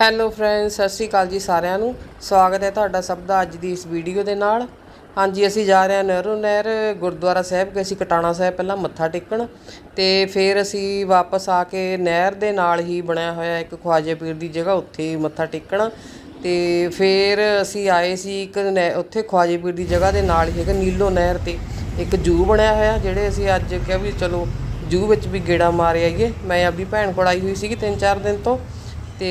Hello friends ਸਤਿ ਸ਼੍ਰੀ ਅਕਾਲ ਜੀ ਸਾਰਿਆਂ ਨੂੰ। ਸਵਾਗਤ ਹੈ ਤੁਹਾਡਾ ਸਭ ਦਾ ਅੱਜ ਦੀ ਇਸ ਵੀਡੀਓ ਦੇ ਨਾਲ। ਹਾਂਜੀ, ਅਸੀਂ ਜਾ ਰਹੇ ਹਾਂ ਨਹਿਰੋ ਨਹਿਰ, ਗੁਰਦੁਆਰਾ ਸਾਹਿਬ ਕਿ ਅਸੀਂ ਕਟਾਣਾ ਸਾਹਿਬ ਪਹਿਲਾਂ ਮੱਥਾ ਟੇਕਣ। ਤੇ ਫਿਰ ਅਸੀਂ ਵਾਪਸ ਆ ਕੇ ਨਹਿਰ ਦੇ ਨਾਲ ਹੀ ਬਣਿਆ ਹੋਇਆ ਇੱਕ ਖਵਾਜੇ ਪੀਰ ਦੀ ਜਗ੍ਹਾ, ਉੱਥੇ ਮੱਥਾ ਟੇਕਣਾ। ਤੇ ਫਿਰ ਅਸੀਂ ਆਏ ਸੀ ਇੱਕ ਨਹਿ- ਉੱਥੇ ਖਵਾਜੇ ਪੀਰ ਦੀ ਜਗ੍ਹਾ ਦੇ ਨਾਲ ਹੀ ਇੱਕ ਨੀਲੋ ਨਹਿਰ ਤੇ ਇੱਕ ਜੂ ਬਣਿਆ ਹੋਇਆ, ਜਿਹੜੇ ਅਸੀਂ ਅੱਜ ਕਿਹਾ ਵੀ ਚਲੋ ਜੂ ਵਿੱਚ ਵੀ ਗੇੜਾ ਮਾਰ ਆਈਏ। ਮੈਂ ਆਪਣੀ ਭੈਣ ਕੋਲ ਆਈ ਹੋਈ ਸੀਗੀ 3-4 ਦਿਨ ਤੋਂ। ਤੇ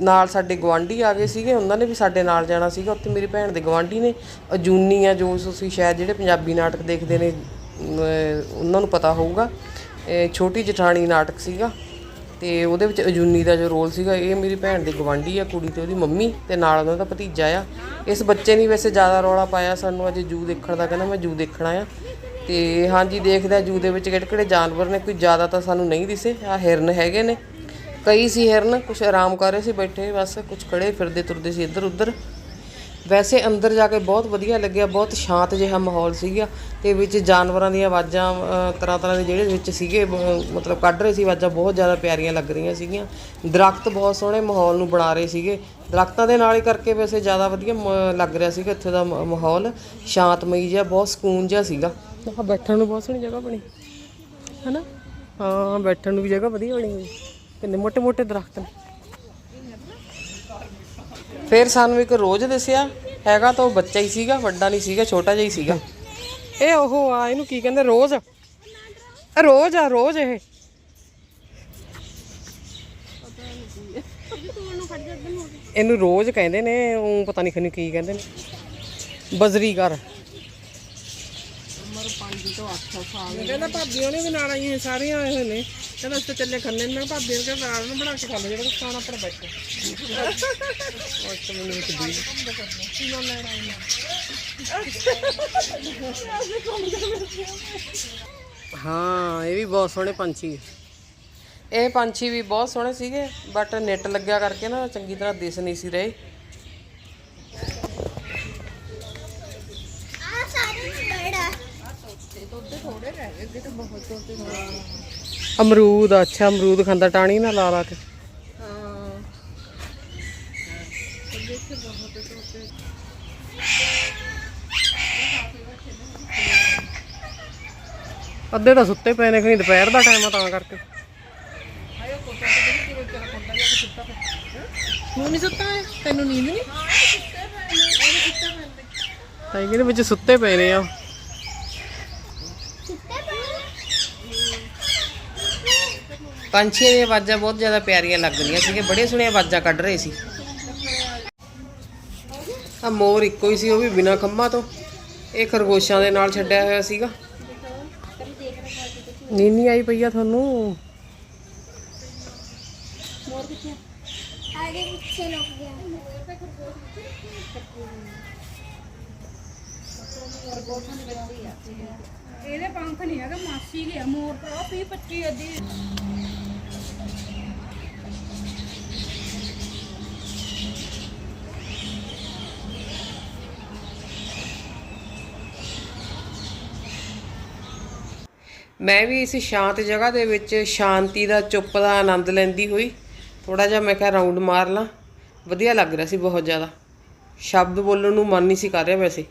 ਨਾਲ ਸਾਡੇ ਗਵਾਂਢੀ ਆ ਗਏ ਸੀਗੇ, ਉਹਨਾਂ ਨੇ ਵੀ ਸਾਡੇ ਨਾਲ ਜਾਣਾ ਸੀਗਾ, ਉੱਥੇ ਮੇਰੀ ਭੈਣ ਦੇ ਗਵਾਂਢੀ ਨੇ। ਅਜੂਨੀ ਆ ਜੋ ਤੁਸੀਂ ਸ਼ਾਇਦ ਜਿਹੜੇ ਪੰਜਾਬੀ ਨਾਟਕ ਦੇਖਦੇ ਨੇ ਉਹਨਾਂ ਨੂੰ ਪਤਾ ਹੋਊਗਾ। ਇਹ ਛੋਟੀ ਜਠਾਣੀ ਨਾਟਕ ਸੀਗਾ ਤੇ ਉਹਦੇ ਵਿੱਚ ਅਜੂਨੀ ਦਾ ਜੋ ਰੋਲ ਸੀਗਾ, ਇਹ ਮੇਰੀ ਭੈਣ ਦੀ ਗਵਾਂਢੀ ਆ, ਕੁੜੀ ਤੇ ਉਹਦੀ ਮੰਮੀ ਤੇ ਨਾਲ ਉਹਨਾਂ ਦਾ ਭਤੀਜਾ ਆ। ਇਸ ਬੱਚੇ ਨੇ ਵੈਸੇ ਜ਼ਿਆਦਾ ਰੌਲਾ ਪਾਇਆ ਸਾਨੂੰ ਅੱਜ ਜੂ ਦੇਖਣ ਦਾ, ਕਹਿੰਦਾ ਮੈਂ ਜੂ ਦੇਖਣਾ ਆ। ਤੇ ਹਾਂਜੀ, ਦੇਖਦਾ ਜੂ ਦੇ ਵਿੱਚ ਕਿਹੜੇ ਕਿਹੜੇ ਜਾਨਵਰ ਨੇ, ਕੋਈ ਜ਼ਿਆਦਾ ਤਾਂ ਸਾਨੂੰ ਨਹੀਂ ਦਿਸੇ ਆ ਹਿਰਨ ਹੈਗੇ ਨੇ। ਕਈ ਸੀ ਹਿਰਨ ਕੁਝ ਆਰਾਮ ਕਰ ਰਹੇ ਸੀ ਬੈਠੇ, ਬਸ ਕੁਝ ਖੜੇ, ਫਿਰਦੇ ਤੁਰਦੇ ਸੀ ਇੱਧਰ ਉੱਧਰ। ਵੈਸੇ ਅੰਦਰ ਜਾ ਕੇ ਬਹੁਤ ਵਧੀਆ ਲੱਗਿਆ, ਬਹੁਤ ਸ਼ਾਂਤ ਜਿਹਾ ਮਾਹੌਲ ਸੀਗਾ ਤੇ ਵਿੱਚ ਜਾਨਵਰਾਂ ਦੀਆਂ ਆਵਾਜ਼ਾਂ ਤਰ੍ਹਾਂ ਤਰ੍ਹਾਂ ਦੇ ਜਿਹੜੇ ਵਿੱਚ ਸੀਗੇ ਮਤਲਬ ਕੱਢ ਰਹੇ ਸੀ ਆਵਾਜ਼ਾਂ, ਬਹੁਤ ਜ਼ਿਆਦਾ ਪਿਆਰੀਆਂ ਲੱਗ ਰਹੀਆਂ ਸੀਗੀਆਂ। ਦਰਖਤ ਬਹੁਤ ਸੋਹਣੇ ਮਾਹੌਲ ਨੂੰ ਬਣਾ ਰਹੇ ਸੀਗੇ। ਦਰਖਤਾਂ ਦੇ ਨਾਲ ਹੀ ਕਰਕੇ ਵੈਸੇ ਜ਼ਿਆਦਾ ਵਧੀਆ ਮ- ਲੱਗ ਰਿਹਾ ਸੀਗਾ ਇੱਥੇ ਦਾ ਮਾਹੌਲ। ਸ਼ਾਂਤਮਈ ਜਿਹਾ, ਬਹੁਤ ਸਕੂਨ ਜਿਹਾ ਸੀਗਾ। ਬੈਠਣ ਨੂੰ ਬਹੁਤ ਸੋਹਣੀ ਜਗ੍ਹਾ ਬਣੀ। ਹਨਾ? ਹਾਂ, ਬੈਠਣ ਨੂੰ ਵੀ ਜਗ੍ਹਾ ਵਧੀਆ ਬਣੀ ਹੋਈ। ਕਿੰਨੇ ਮੋਟੇ ਮੋٹے ਦਰਖਤ ਨੇ। ਫਿਰ ਸਾਨੂੰ ਇੱਕ ਰੋਜ਼ ਦੱਸਿਆ ਹੈਗਾ ਤਾਂ ਉਹ ਬੱਚਾ ਹੀ ਸੀਗਾ ਵੱਡਾ ਨਹੀਂ ਸੀਗਾ ਛੋਟਾ ਜਿਹਾ ਹੀ ਸੀਗਾ। ਇਹ ਉਹ ਆ ਇਹਨੂੰ ਕੀ ਕਹਿੰਦੇ ਰੋਜ਼? ਰੋਜ਼ ਆ ਰੋਜ਼ ਇਹ। ਇਹਨੂੰ ਰੋਜ਼ ਕਹਿੰਦੇ ਨੇ ਉਹ ਪਤਾ ਨਹੀਂ ਖਨੀ ਕੀ ਕਹਿੰਦੇ ਨੇ। ਬਜ਼ਰੀਗਰ। ਉਮਰ 5 ਤੋਂ 8 ਸਾਲ। ਕਹਿੰਦਾ ਭਾਬੀ ਉਹਨੇ ਵੀ ਨਾਲ ਆਈਆਂ ਸਾਰੀਆਂ ਆਏ ਹੋਏ ਨੇ। ਕਹਿੰਦਾ ਅਸੀਂ ਤਾਂ ਚੱਲੇ ਖੰਨੇ ਮੈਂ ਕਿਹਾ ਭਾਬੀ ਨੂੰ ਕਹਿੰਦਾ ਨਾਲ ਨੂੰ ਬਣਾ ਕੇ ਖਾ ਲਓ ਜਿਹੜਾ ਕੁਛ ਖਾਣਾ ਆਪਣਾ ਬੈਠੋ। ਉਹ ਤਾਂ ਮੈਨੂੰ ਇੱਕ ਦੀ ਹਾਂ ਇਹ ਵੀ ਬਹੁਤ ਸੋਹਣੇ ਪੰਛੀ ਇਹ ਪੰਛੀ ਵੀ ਬਹੁਤ ਸੋਹਣੇ ਸੀਗੇ ਬਟ ਨੈਟ ਲੱਗਿਆ ਕਰਕੇ ਨਾ ਚੰਗੀ ਤਰ੍ਹਾਂ ਦਿਸ ਨਹੀਂ ਸੀ ਰਹੇ। ਆ ਸਾਰੇ ਬੜਾ ਅਮਰੂਦ ਅੱਛਾ ਅਮਰੂਦ ਖਾਂਦਾ ਟਾਣੀ ਨਾ ਲਾ ਲਾ ਕੇ। ਅੱਧੇ ਤਾਂ ਸੁੱਤੇ ਪਏ ਨੇ ਖਣੀ ਦੁਪਹਿਰ ਦਾ ਟਾਈਮ ਆ ਤਾਂ ਕਰਕੇ। ਤੂੰ ਨਹੀਂ ਸੁੱਤਾ ਤੈਨੂੰ ਨੀਂਦ ਨਹੀਂ ਤਾਂ ਇਹਦੇ ਵਿੱਚ ਸੁੱਤੇ ਪਏ ਨੇ ਆ ਸੁੱਤੇ ਪਏ ਪੰਛੀਆਂ ਦੀਆਂ ਆਵਾਜ਼ਾਂ ਬਹੁਤ ਜ਼ਿਆਦਾ ਪਿਆਰੀਆਂ ਲੱਗ ਰਹੀਆਂ ਸੀਗੇ ਬੜੇ ਸੋਹਣੀਆਂ ਆਵਾਜ਼ਾਂ ਕੱਢ ਰਹੇ ਸੀ। ਆ ਮੋਰ ਇੱਕੋ ਹੀ ਸੀ ਉਹ ਵੀ ਬਿਨਾ ਖੰਭਾਂ ਤੋਂ। ਇਹ ਖਰਗੋਸ਼ਾਂ ਦੇ ਨਾਲ ਛੱਡਿਆ ਹੋਇਆ ਸੀਗਾ। ਨੀਨੀ ਆਈ ਪਈ ਆ ਤੁਹਾਨੂੰ। ਆਗੇ ਪਿੱਛੇ ਲੁਕ ਗਿਆ। ਇਹਦੇ ਪੰਖ ਨਹੀਂ ਹੈਗਾ ਮਾਸੀ ਗਿਆ ਮੋਰ ਤਾਂ 20 25 ਅੱਧੀ। ਮੈਂ ਵੀ ਇਸ ਸ਼ਾਂਤ ਜਗ੍ਹਾ ਦੇ ਵਿੱਚ ਸ਼ਾਂਤੀ ਦਾ ਚੁੱਪ ਦਾ ਆਨੰਦ ਲੈਂਦੀ ਹੋਈ ਥੋੜਾ ਜਿਹਾ ਮੈਂ ਕਿਹਾ ਰਾਉਂਡ ਮਾਰ ਲਾਂ। ਵਧੀਆ ਲੱਗ ਰਿਹਾ ਸੀ ਬਹੁਤ ਜ਼ਿਆਦਾ। ਸ਼ਬਦ ਬੋਲਣ ਨੂੰ ਮਨ ਨਹੀਂ ਸੀ ਕਰ ਰਿਹਾ ਵੈਸੇ।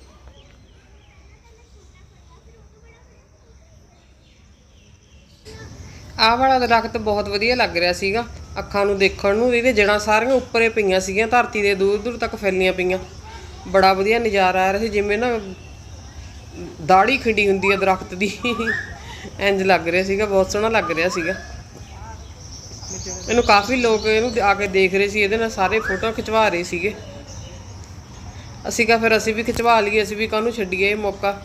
ਆਹ ਵਾਲਾ ਦਰਖਤ ਬਹੁਤ ਵਧੀਆ ਲੱਗ ਰਿਹਾ ਸੀਗਾ। ਅੱਖਾਂ ਨੂੰ ਦੇਖਣ ਨੂੰ ਇਹਦੇ ਜੜਾਂ ਸਾਰੀਆਂ ਉੱਪਰੇ ਪਈਆਂ ਸੀਗੀਆਂ, ਧਰਤੀ ਦੇ ਦੂਰ ਦੂਰ ਤੱਕ ਫੈਲੀਆਂ ਪਈਆਂ। ਬੜਾ ਵਧੀਆ ਨਜ਼ਾਰਾ ਆ ਰਿਹਾ ਸੀ, ਜਿਵੇਂ ਨਾ ਦਾੜੀ ਖਿੰਡੀ ਹੁੰਦੀ ਹੈ ਦਰਖਤ ਦੀ। ਇੰਜ ਲੱਗ ਰਿਹਾ ਸੀਗਾ ਬਹੁਤ ਸੋਹਣਾ ਲੱਗ ਰਿਹਾ ਸੀਗਾ। ਇਹਨੂੰ ਕਾਫੀ ਲੋਕ ਇਹਨੂੰ ਆ ਕੇ ਦੇਖ ਰਹੇ ਸੀ ਇਹਦੇ ਨਾਲ ਸਾਰੇ ਫੋਟੋ ਖਿਚਵਾ ਰਹੇ ਸੀਗੇ। ਅਸੀਂ ਕਹਾ ਫਿਰ ਅਸੀਂ ਵੀ ਖਿਚਵਾ ਲਈਏ ਅਸੀਂ ਵੀ ਕਾਹਨੂੰ ਛੱਡੀਏ ਇਹ ਮੌਕਾ।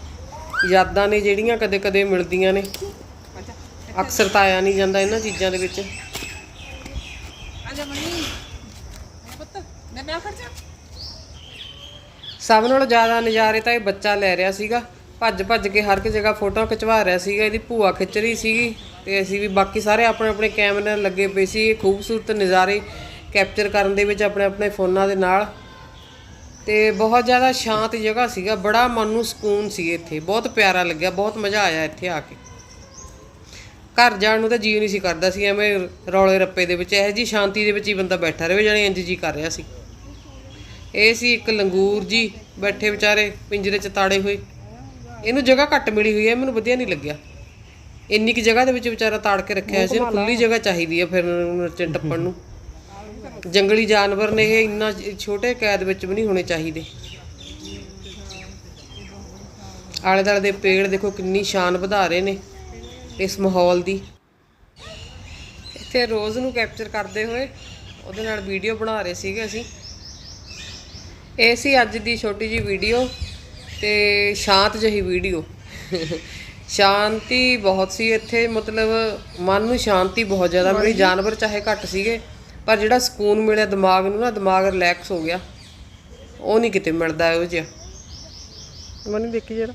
ਯਾਦਾਂ ਨੇ ਜਿਹੜੀਆਂ ਕਦੇ ਕਦੇ ਮਿਲਦੀਆਂ ਨੇ। ਅਕਸਰ ਤਾਂ ਆਇਆ ਨਹੀਂ ਜਾਂਦਾ ਇਹਨਾਂ ਚੀਜ਼ਾਂ ਦੇ ਵਿੱਚ। ਸਭ ਨਾਲੋਂ ਜ਼ਿਆਦਾ ਨਜ਼ਾਰੇ ਤਾਂ ਇਹ ਬੱਚਾ ਲੈ ਰਿਹਾ ਸੀਗਾ। ਭੱਜ ਭੱਜ ਕੇ ਹਰ ਇੱਕ ਜਗ੍ਹਾ ਫੋਟੋਆਂ ਖਿਚਵਾ ਰਿਹਾ ਸੀਗਾ, ਇਹਦੀ ਭੂਆ ਖਿੱਚ ਰਹੀ ਸੀਗੀ ਤੇ ਅਸੀਂ ਵੀ ਬਾਕੀ ਸਾਰੇ ਆਪਣੇ ਆਪਣੇ ਕੈਮਰੇ ਲੱਗੇ ਪਏ ਸੀ, ਇਹ ਖੂਬਸੂਰਤ ਨਜ਼ਾਰੇ ਕੈਪਚਰ ਕਰਨ ਦੇ ਵਿੱਚ ਆਪਣੇ ਆਪਣੇ ਫੋਨਾਂ ਦੇ ਨਾਲ। ਤੇ ਬਹੁਤ ਜ਼ਿਆਦਾ ਸ਼ਾਂਤ ਜਗ੍ਹਾ ਸੀਗਾ, ਬੜਾ ਮਨ ਨੂੰ ਸਕੂਨ ਸੀ ਇੱਥੇ, ਬਹੁਤ ਪਿਆਰਾ ਲੱਗਿਆ, ਬਹੁਤ ਮਜ਼ਾ ਆਇਆ ਇੱਥੇ ਆ ਕੇ। ਘਰ ਜਾਣ ਨੂੰ ਤਾਂ ਜੀ ਨਹੀਂ ਸੀ ਕਰਦਾ ਸੀ, ਐਵੇਂ ਰੌਲੇ ਰੱਪੇ ਦੇ ਵਿੱਚ, ਇਹੋ ਜੀ ਸ਼ਾਂਤੀ ਦੇ ਵਿੱਚ ਹੀ ਬੰਦਾ ਬੈਠਾ ਰਹੇ, ਜਾਣੀ ਇੰਜ ਜੀ ਕਰ ਰਿਹਾ ਸੀ। ਇਹ ਸੀ ਇੱਕ ਲੰਗੂਰ ਜੀ, ਬੈਠੇ ਵਿਚਾਰੇ, ਪਿੰਜਰੇ 'ਚ ਤਾੜੇ ਹੋਏ। ਇਹਨੂੰ ਜਗ੍ਹਾ ਘੱਟ ਮਿਲੀ ਹੋਈ ਹੈ ਮੈਨੂੰ ਵਧੀਆ ਨਹੀਂ ਲੱਗਿਆ। ਇੰਨੀ ਕਿ ਜਗ੍ਹਾ ਦੇ ਵਿੱਚ ਵਿਚਾਰਾ ਤਾੜ ਕੇ ਰੱਖਿਆ ਸੀ ਖੁੱਲੀ ਜਗ੍ਹਾ ਚਾਹੀਦੀ ਹੈ ਫਿਰ ਨੱਚਣ ਟੱਪਣ ਨੂੰ। ਜੰਗਲੀ ਜਾਨਵਰ ਨੇ ਇਹ ਇੰਨਾ ਛੋਟੇ ਕੈਦ ਵਿੱਚ ਵੀ ਨਹੀਂ ਹੋਣੇ ਚਾਹੀਦੇ। ਆਲੇ ਦੁਆਲੇ ਦੇ ਪੇੜ ਦੇਖੋ ਕਿੰਨੀ ਸ਼ਾਨ ਵਧਾ ਰਹੇ ਨੇ ਇਸ ਮਾਹੌਲ ਦੀ। ਇੱਥੇ ਰੋਜ਼ ਨੂੰ ਕੈਪਚਰ ਕਰਦੇ ਹੋਏ ਉਹਦੇ ਨਾਲ ਵੀਡੀਓ ਬਣਾ ਰਹੇ ਸੀਗੇ ਅਸੀਂ। ਇਹ ਸੀ ਅੱਜ ਦੀ ਛੋਟੀ ਜੀ ਵੀਡੀਓ। ਤੇ ਸ਼ਾਂਤ ਜਿਹੀ ਵੀਡੀਓ। ਸ਼ਾਂਤੀ ਬਹੁਤ ਸੀ ਇੱਥੇ ਮਤਲਬ ਮਨ ਨੂੰ ਸ਼ਾਂਤੀ ਬਹੁਤ ਜ਼ਿਆਦਾ ਮਿਲੀ। ਜਾਨਵਰ ਚਾਹੇ ਘੱਟ ਸੀਗੇ ਪਰ ਜਿਹੜਾ ਸਕੂਨ ਮਿਲਿਆ ਦਿਮਾਗ ਨੂੰ ਨਾ ਦਿਮਾਗ ਰਿਲੈਕਸ ਹੋ ਗਿਆ। ਉਹ ਨਹੀਂ ਕਿਤੇ ਮਿਲਦਾ ਇਹੋ ਜਿਹਾ। ਮਨੀ ਦੇਖੀ ਜਰਾ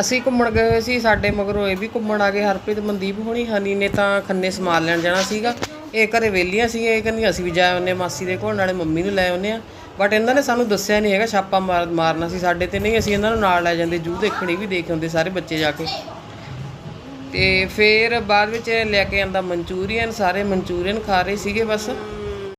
ਅਸੀਂ ਘੁੰਮਣ ਗਏ ਹੋਏ ਸੀ ਸਾਡੇ ਮਗਰੋਂ ਇਹ ਵੀ ਘੁੰਮਣ ਆ ਗਏ। ਹਰਪ੍ਰੀਤ ਮਨਦੀਪ ਹੋਣੀ ਹਨੀ ਨੇ ਤਾਂ ਖੰਨੇ ਸਮਾਨ ਲੈਣ ਜਾਣਾ ਸੀਗਾ। ਇਹ ਘਰੇ ਵੇਲੀਆਂ ਸੀ ਇਹ ਕਹਿੰਦੀ ਅਸੀਂ ਵੀ ਜਾ ਆਉਂਦੇ ਹਾਂ ਮਾਸੀ ਦੇ ਕੋਲ ਨਾਲੇ ਮੰਮੀ ਨੂੰ ਲੈ ਆਉਂਦੇ ਆ ਬਟ ਇਹਨਾਂ ਨੇ ਸਾਨੂੰ ਦੱਸਿਆ ਨਹੀਂ ਹੈਗਾ ਛਾਪਾ ਮਾਰ, ਮਾਰਨਾ ਸੀ ਸਾਡੇ ਤੇ। ਨਹੀਂ, ਅਸੀਂ ਇਹਨਾਂ ਨੂੰ ਨਾਲ ਲੈ ਜਾਂਦੇ, ਜੂ ਦੇਖਣੀ ਵੀ ਦੇਖ ਆਉਂਦੇ ਸਾਰੇ ਬੱਚੇ ਜਾ ਕੇ। ਤੇ ਫਿਰ ਬਾਅਦ ਵਿੱਚ ਲੈ ਕੇ ਆਂਦਾ ਮਨਚੂਰੀਅਨ, ਸਾਰੇ ਮਨਚੂਰੀਅਨ ਖਾ ਰਹੇ ਸੀਗੇ ਬਸ।